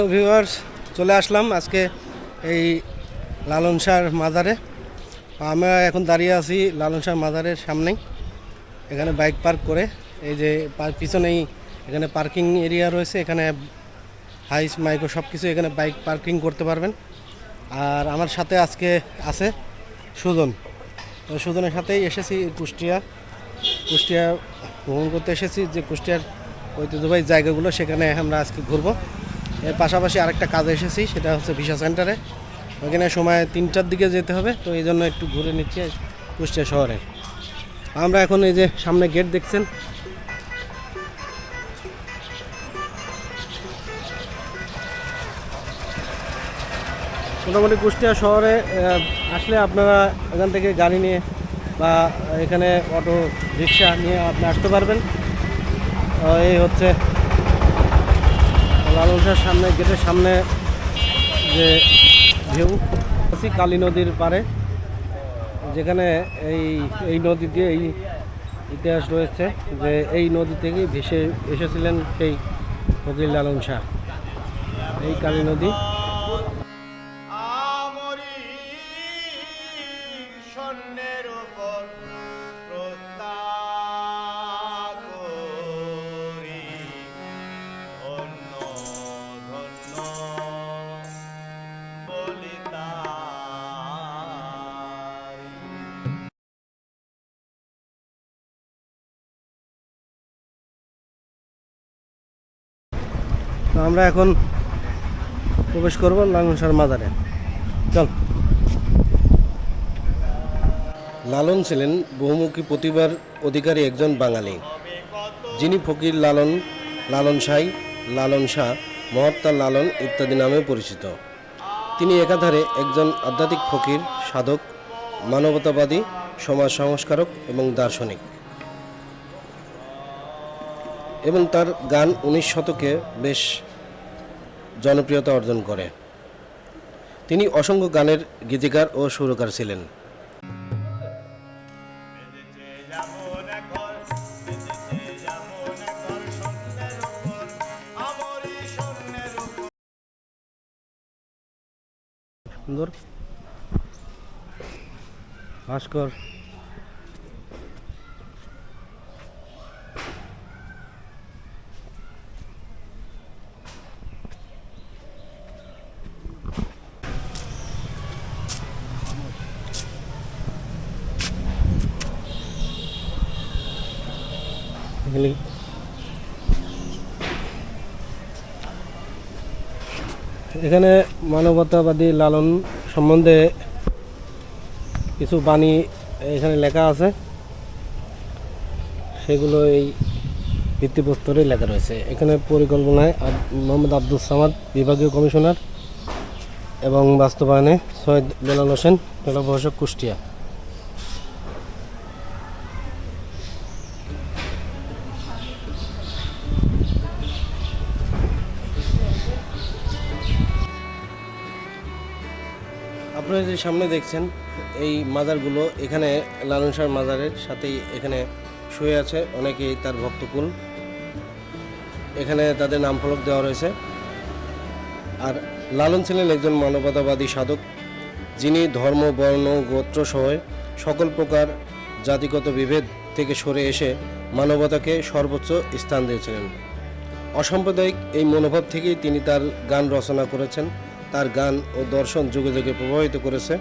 Hello viewers, চলে আসলাম আজকে এই লালন শাহর মাজারে। আমরা এখন দাঁড়িয়ে আছি লালন শাহ মাজারের সামনেই। এখানে বাইক পার্ক করে, এই যে পিছনেই এখানে পার্কিং এরিয়া রয়েছে, এখানে হাইস, মাইক্রো সব কিছু এখানে বাইক পার্কিং করতে পারবেন। আর আমার সাথে আজকে আছে সুজন। তো সুজনের সাথেই এসেছি কুষ্টিয়া। কুষ্টিয়া ভ্রমণ করতে এসেছি, যে কুষ্টিয়ার ঐতিহ্যবাহী জায়গাগুলো, সেখানে আমরা আজকে ঘুরবো। এর পাশাপাশি আরেকটা কাজে এসেছি, সেটা হচ্ছে ভিসা সেন্টারে। ওইখানে সময় তিনটার দিকে যেতে হবে, তো এই জন্য একটু ঘুরে নিচ্ছি কুষ্টিয়া শহরে। আমরা এখন এই যে সামনে গেট দেখছেন, মোটামুটি কুষ্টিয়া শহরে আসলে আপনারা এখান থেকে গাড়ি নিয়ে বা এখানে অটো, রিক্সা নিয়ে আপনি আসতে পারবেন। এই হচ্ছে লালনসার সামনে, গেটের সামনে যে ঢেউ কালী নদীর পারে যেখানে এই এই নদী দিয়ে এই ইতিহাস রয়েছে যে এই নদী থেকেই ভেসে এসেছিলেন সেই ফকির লালন শাহ এই কালী নদী। উপর আমরা এখন প্রবেশ করব শাহর মাজারে। চল। লালন ছিলেন বহুমুখী প্রতিভার অধিকারী একজন বাঙালি। যিনি ফকির লালন লালন সাই, লালন শাহ মহাত্মা লালন ইত্যাদি নামে পরিচিত। তিনি একাধারে একজন আধ্যাত্মিক ফকির, সাধক, মানবতাবাদী, সমাজ সংস্কারক এবং দার্শনিক। এবং তার গান উনিশ শতকে বেশ জনপ্রিয়তা অর্জন করে। তিনি অসংখ্য গানের গীতিকার ও সুরকার ছিলেন। যেমন ঘর বেজেছে যেমন ঘর স্বর্ণের উপর আমরি স্বর্ণের উপর সুন্দর ভাস্কর এখানে এখানে মানবতাবাদী লালন সম্বন্ধে কিছু বাণী এখানে লেখা আছে। সেগুলো এই ভিত্তিপ্রস্তরে লেখা রয়েছে। এখানে পরিকল্পনায় মোহাম্মদ আব্দুল সামাদ, বিভাগীয় কমিশনার এবং বাস্তবায়নে সৈয়দ বেলাল হোসেন, জেলা প্রশাসক কুষ্টিয়া। আপনারা যে সামনে দেখছেন, এই মাজারগুলো এখানে লালন শাহর মাজারের সাথেই এখানে শুয়ে আছে, অনেকেই তার ভক্তকুল। এখানে তাদের নাম ফলক দেওয়া রয়েছে। আর লালন ছিলেন একজন মানবতাবাদী সাধক, যিনি ধর্ম, বর্ণ, গোত্র সহ সকল প্রকার জাতিগত বিভেদ থেকে সরে এসে মানবতাকে সর্বোচ্চ স্থান দিয়েছিলেন। অসাম্প্রদায়িক এই মনোভাব থেকেই তিনি তার গান রচনা করেছেন। তার গান ও দর্শন যুগে যুগে প্রভাবিত করেছে।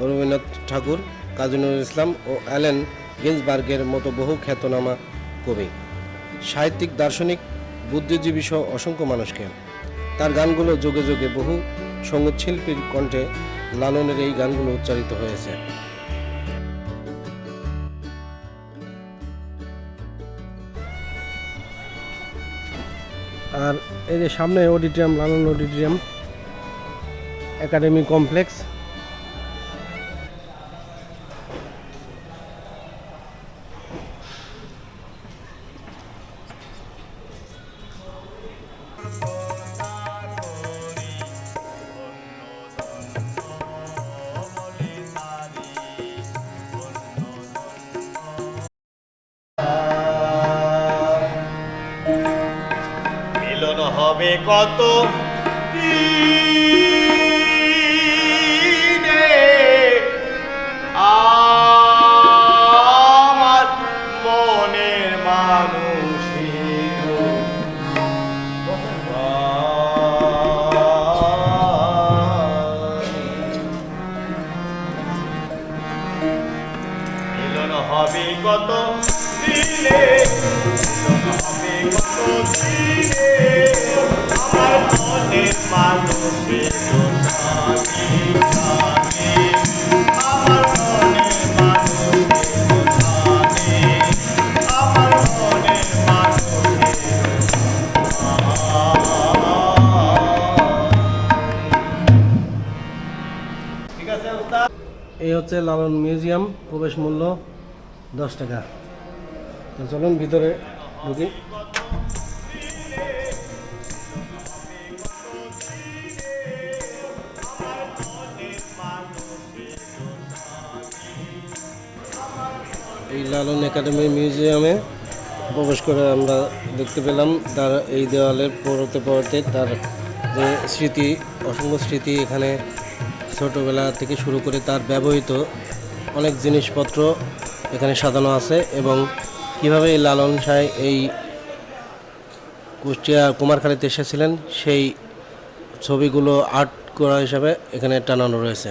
রবীন্দ্রনাথ ঠাকুর, কাজী নজরুল ইসলাম ও অ্যালেন গিন্সবার্গের মতো বহু খ্যাতনামা কবি। সাহিত্যিক, দার্শনিক, বুদ্ধিজীবী সহ অসংখ্য মানুষকে তার গানগুলো যুগে যুগে বহু সংগীত শিল্পীর কণ্ঠে লালনের এই গানগুলো উচ্চারিত হয়েছে। আর এই যে সামনে auditorium Lalon auditorium academy complex. হবে কত? মনের মানুষের এই হচ্ছে লালন মিউজিয়াম, প্রবেশ মূল্য দশ টাকা। তো চলুন ভিতরে ঢুকি। এই লালন একাডেমি মিউজিয়ামে প্রবেশ করে আমরা দেখতে পেলাম, তার এই দেওয়ালে পড়তে পড়তে তার যে স্মৃতি, অসংখ্য স্মৃতি এখানে ছোটোবেলা থেকে শুরু করে তার ব্যবহৃত অনেক জিনিসপত্র এখানে সাজানো আছে এবং কীভাবে লালন শাহ এই কুষ্টিয়া কুমারখালীতে এসেছিলেন, সেই ছবিগুলো আর্ট করা হিসাবে এখানে টানানো রয়েছে।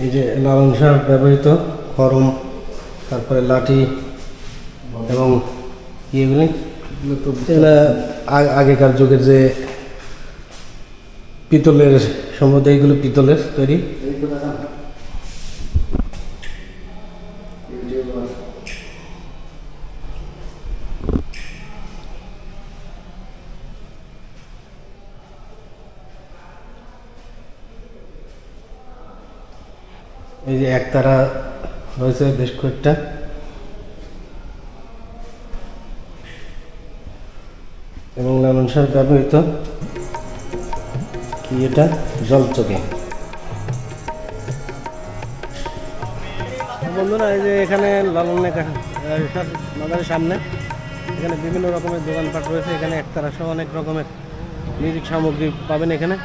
এই যে লালন শাহ ব্যবহৃত করম তারপরে লাঠি এবং ইয়েগুলি, এগুলি আগেকার যুগের যে পিতলের সম্বন্ধে, এইগুলো পিতলের তৈরি। একতারা রয়েছে বেশ কয়েকটা। এবং লালন শাহ ব্যবহৃত কি এটা? জলচকে। বন্ধুরা, এই যে এখানে লালন মাজারের সামনে। এখানে বিভিন্ন রকমের দোকানপাট রয়েছে, এখানে একতারা সহ অনেক রকমের মিউজিক সামগ্রী পাবেন এখানে।